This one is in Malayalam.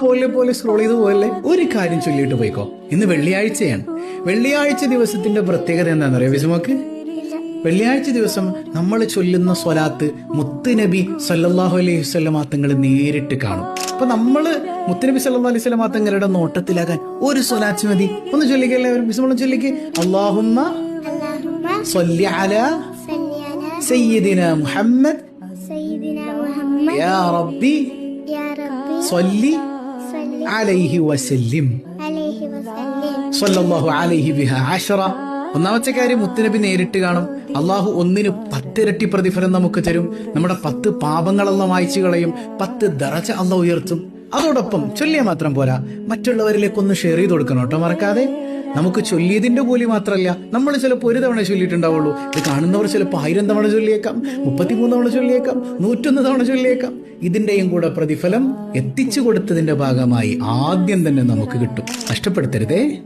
പോലെ പോലെ സ്ക്രോൾ ചെയ്ത് പോയല്ലേ ഒരു കാര്യം ചൊല്ലിയിട്ട് പോയിക്കോ ഇന്ന് വെള്ളിയാഴ്ചയാണ് വെള്ളിയാഴ്ച ദിവസത്തിന്റെ പ്രത്യേകത എന്താണെന്നറിയോ വിസുമക്ക് വെള്ളിയാഴ്ച ദിവസം നമ്മൾ ചൊല്ലുന്ന സ്വലാത്ത് മുത്തുനബി സല്ലല്ലാഹു അലൈഹി വസല്ലമ തങ്ങൾ നേരിട്ട് കാണും അപ്പൊ നമ്മള് മുത്തുനബി സല്ലല്ലാഹു അലൈഹി വസല്ലമ തങ്ങളുടെ നോട്ടത്തിലാകാൻ ഒരു സ്വലാത്ത് മതി ഒന്ന് ചൊല്ലിക്കല്ലേ വിസുമോളം ചൊല്ലിക്ക് അള്ളാഹുമ്മ اللهم സ്വല്ലി അല صل على സയ്യിദിന മുഹമ്മദ് سيدنا محمد യാ റബ്ബി يا ربي സ്വല്ലി صل അലൈഹി വസല്ലിം. സല്ലല്ലാഹു അലൈഹി ബിഹ അഷറ ഒന്നാമത്തെ കാര്യം മുത്തുനബി നേരിട്ട് കാണും. അള്ളാഹു ഒന്നിന് പത്തിരട്ടി പ്രതിഫലം നമുക്ക് തരും. നമ്മുടെ പത്ത് പാപങ്ങളെല്ലാം വായിച്ചു കളയും. പത്ത് ദറച്ച അള്ള ഉയർത്തും. അതോടൊപ്പം ചൊല്ലിയ മാത്രം പോരാ. മറ്റുള്ളവരിലേക്ക് ഒന്ന് ഷെയർ ചെയ്ത് കൊടുക്കണം കേട്ടോ മറക്കാതെ. നമുക്ക് ചൊല്ലിയതിന്റെ കൂലി മാത്രമല്ല നമ്മൾ ചിലപ്പോൾ ഒരു തവണ ചൊല്ലിയിട്ടുണ്ടാവുള്ളൂ. ഇത് കാണുന്നവർ ചിലപ്പോൾ ആയിരം തവണ ചൊല്ലിയേക്കാം മുപ്പത്തിമൂന്ന് തവണ ചൊല്ലിയേക്കാം നൂറ്റൊന്ന് തവണ ചൊല്ലിയേക്കാം. ഇതിന്റെയും കൂടെ പ്രതിഫലം എത്തിച്ചു കൊടുത്തതിന്റെ ഭാഗമായി ആദ്യം തന്നെ നമുക്ക് കിട്ടും. നഷ്ടപ്പെടുത്തരുതേ